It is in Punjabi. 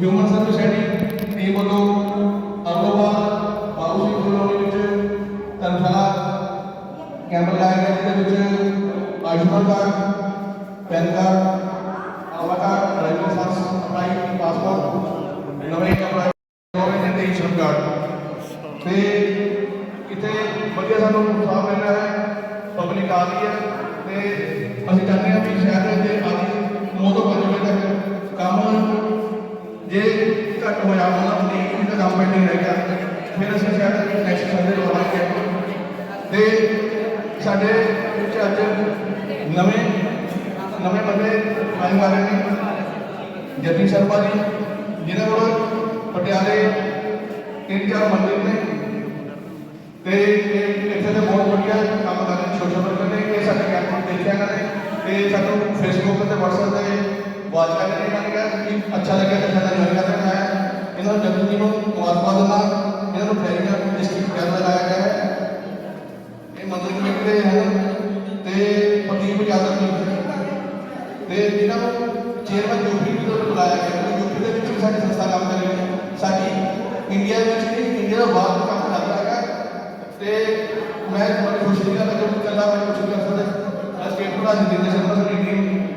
ਹਿਊਮਨ ਸਰਵਿਸ ਐਡੀ ਟੀਮ ਵੱਲੋਂ ਅਮਰਵਾ ਬਾਉਸੀ ਕਲੋਨੀ ਵਿੱਚ ਤਨਖਾਹ ਕੈਂਪ ਲਾਇਆ ਗਿਆ ਜਿਹਦੇ ਵਿੱਚ ਆਯੁਸ਼ਮਾਨ ਕਾਰਡ ਪੈਨ ਕਾਰਡ ਆਵਾਕਾਰ ਡਰਾਈਵਿੰਗ ਲਾਇਸੈਂਸ ਅਪਲਾਈ ਪਾਸਪੋਰਟ ਨਵੇਂ ਅਪਲਾਈ ਨਵੇਂ ਜੰਦੇ ਇਸ਼ਮ ਕਾਰਡ ਤੇ ਕਿਤੇ ਵਧੀਆ ਸਾਨੂੰ ਸਾਹ ਮਿਲ ਹੈ ਪਬਲਿਕ ਆ ਰਹੀ ਹੈ ਤੇ ਅਸੀਂ ਚਾਹੁੰਦੇ ਹਾਂ ਵੀ ਸ਼ਹਿਰ ਦੇ ਆਦੀ મેને આ કે ફેનોશાડ ને ફ્લેક્સ પર લોહા કે સે સાડે ચાચા નમે નમે બજે આયુવાલી જતીન સરપાળી નિરગુર પટિયાલે 3-4 મંડળ મેં તે એકસાથે બહુત બઢિયા કામ કરે છોસરને કેસા કે તમને દેખાયા ને એ સાતો ફેશકો પરતે વર્ષો સે બોલકાની ના કે એક અચ્છા લાગે तकरीबन महात्मा जना मेरे फैरिका डिस्ट्रिक्ट कर लगाया गया है ये मंदिर कमेटी ਦੇ ਹਨ ਤੇ ਪ੍ਰਦੀਪ ਯਾਦਵ ਜੀ ਤੇ ਇਹਨਾਂ ਨੂੰ ਚੇਅਰਮੈਨ ਯੂਪੀ ਤੋਂ ਬੁਲਾਇਆ ਗਿਆ ਹੈ ਯੂਪੀ ਦੇ ਵਿੱਚ ਸਾਡੀ ਸੰਸਥਾ ਕੰਮ ਕਰ ਰਹੀ ਹੈ ਸਾਡੀ ਇੰਡੀਆ ਵਿੱਚ ਨਹੀਂ ਇੰਡੀਆ ਦਾ ਬਾਹਰ ਕੰਮ ਕਰ ਰਿਹਾ ਹੈ ਤੇ ਮੈਂ ਬਹੁਤ ਖੁਸ਼ੀ ਨਾਲ ਮੈਂ ਕੱਲਾ ਮੈਂ ਕੁਝ ਕਰ ਸਕਦਾ ਸਟੇਟ ਪ੍ਰਧਾਨ ਜੀ ਦੇ ਸਰਦਾਰ ਸਾਡੀ ਟੀਮ